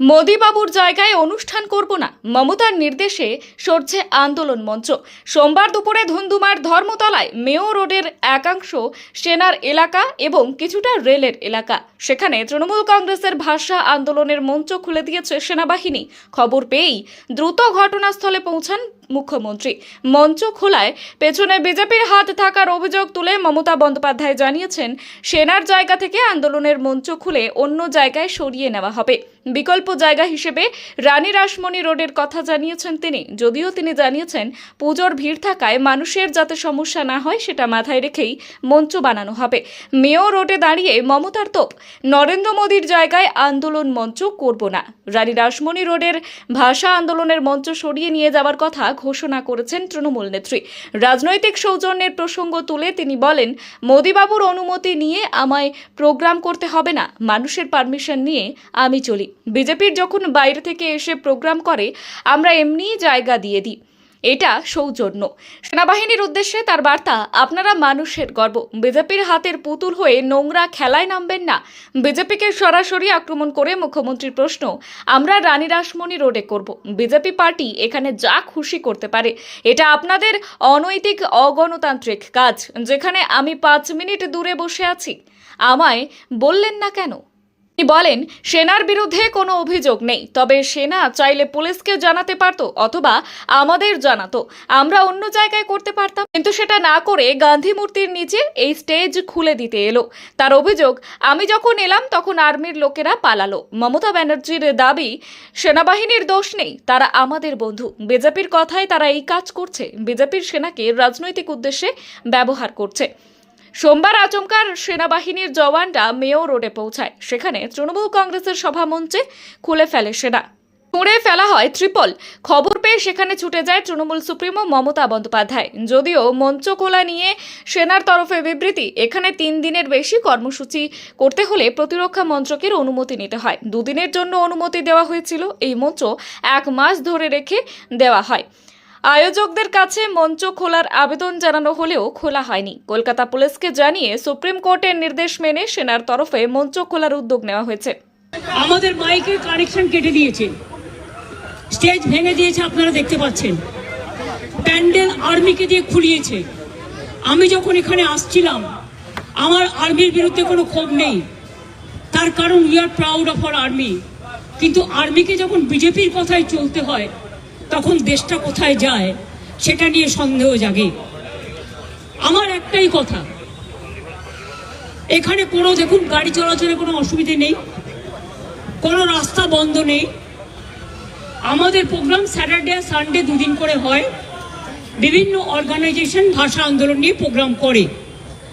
মোদিবাবুর জায়গায় অনুষ্ঠান করব না, মমতার নির্দেশে সরছে আন্দোলন মঞ্চ। সোমবার দুপুরে ধুন্ধুমার ধর্মতলায় মেয়ো রোডের একাংশ সেনার এলাকা এবং কিছুটা রেলের এলাকা। সেখানে তৃণমূল কংগ্রেসের ভাষা আন্দোলনের মঞ্চ খুলে দিয়েছে সেনাবাহিনী। খবর পেয়েই দ্রুত ঘটনাস্থলে পৌঁছান মুখ্যমন্ত্রী। মঞ্চ খোলায় পেছনে বিজেপির হাত থাকার অভিযোগ তুলে মমতা বন্দ্যোপাধ্যায় জানিয়েছেন, সেনার জায়গা থেকে আন্দোলনের মঞ্চ খুলে অন্য জায়গায় সরিয়ে নেওয়া হবে। বিকল্প জায়গা হিসেবে রানী রাসমণি রোডের কথা জানিয়েছেন তিনি। যদিও তিনি জানিয়েছেন, পুজোর ভিড় থাকায় মানুষের যাতে সমস্যা না হয় সেটা মাথায় রেখেই মঞ্চ বানানো হবে। মেয়ো রোডে দাঁড়িয়ে মমতার তোপ, নরেন্দ্র মোদীর জায়গায় আন্দোলন মঞ্চ করব না। রানী রাসমণি রোডের ভাষা আন্দোলনের মঞ্চ সরিয়ে নিয়ে যাওয়ার কথা ঘোষণা করেছেন তৃণমূল নেত্রী। রাজনৈতিক সৌজন্যের প্রসঙ্গ তুলে তিনি বলেন, মোদিবাবুর অনুমতি নিয়ে আমায় প্রোগ্রাম করতে হবে না, মানুষের পারমিশন নিয়ে আমি চলি। বিজেপির যখন বাইরে থেকে এসে প্রোগ্রাম করে, আমরা এমনিই জায়গা দিয়ে দিই। এটা সৌজন্য। সেনাবাহিনীর উদ্দেশ্যে তার বার্তা, আপনারা মানুষের গর্ব। বিজেপির হাতের পুতুল হয়ে নোংরা খেলায় নামবেন না। বিজেপিকে সরাসরি আক্রমণ করে মুখ্যমন্ত্রীর প্রশ্ন, আমরা রানী রাসমণি রোডে করব। বিজেপি পার্টি এখানে যা খুশি করতে পারে। এটা আপনাদের অনৈতিক, অগণতান্ত্রিক কাজ, যেখানে আমি পাঁচ মিনিট দূরে বসে আছি। আমায় বললেন না কেন? বলেন, সেনার বিরুদ্ধে কোনো অভিযোগ নেই, তবে সেনা চাইলে পুলিশকে জানাতে পারতো অথবা আমাদের জানাতো। আমরা অন্য জায়গায় করতে পারতাম। কিন্তু সেটা না করে গান্ধী মূর্তির নিচে এই স্টেজ খুলে দিতে এলো। তার অভিযোগ, আমি যখন এলাম তখন আর্মির লোকেরা পালালো। মমতা ব্যানার্জির দাবি, সেনাবাহিনীর দোষ নেই, তারা আমাদের বন্ধু। বিজেপির কথায় তারা এই কাজ করছে। বিজেপির সেনাকে রাজনৈতিক উদ্দেশ্যে ব্যবহার করছে। সোমবার আচমকার সেনাবাহিনীর জওয়ানরা মেয়ো রোডে পৌঁছায়। সেখানে তৃণমূল কংগ্রেসের সভামঞ্চে খুলে ফেলে সেনা। ছুঁড়ে ফেলা হয় ত্রিপল। খবর পেয়ে সেখানে ছুটে যায় তৃণমূল সুপ্রিমো মমতা বন্দ্যোপাধ্যায়। যদিও মঞ্চ খোলা নিয়ে সেনার তরফে বিবৃতি, এখানে তিন দিনের বেশি কর্মসূচি করতে হলে প্রতিরক্ষা মন্ত্রকের অনুমতি নিতে হয়। দুদিনের জন্য অনুমতি দেওয়া হয়েছিল। এই মঞ্চ এক মাস ধরে রেখে দেওয়া হয়। আয়োজকদের কাছে মঞ্চ খোলার আবেদন জানানো হলেও খোলা হয়নি। কলকাতা পুলিশকে জানিয়ে সুপ্রিম কোর্টের নির্দেশ মেনে সেনার তরফে মঞ্চ খোলার উদ্যোগ নেওয়া হয়েছে। আমাদের মাইকের কানেকশন কেটে দিয়েছে। স্টেজ ভেঙে দিয়েছে, আপনারা দেখতে পাচ্ছেন। প্যান্ডেল আর্মিকে দিয়ে খুলিয়েছে। আমি যখন এখানে আসছিলাম, আমার আর্মির বিরুদ্ধে কোনো ক্ষোভ নেই। তার কারণ we are proud of our army কিন্তু আর্মিকে যখন বিজেপির কথায় চলতে হয় তখন দেশটা কোথায় যায় সেটা নিয়ে সন্দেহ জাগে। আমার একটাই কথা, এখানে কোনো দেখুন, গাড়ি চলাচলে কোনো অসুবিধে নেই, কোনো রাস্তা বন্ধ নেই। আমাদের প্রোগ্রাম স্যাটারডে আর সানডে দুদিন করে হয়। বিভিন্ন অর্গানাইজেশন ভাষা আন্দোলন নিয়ে প্রোগ্রাম করে।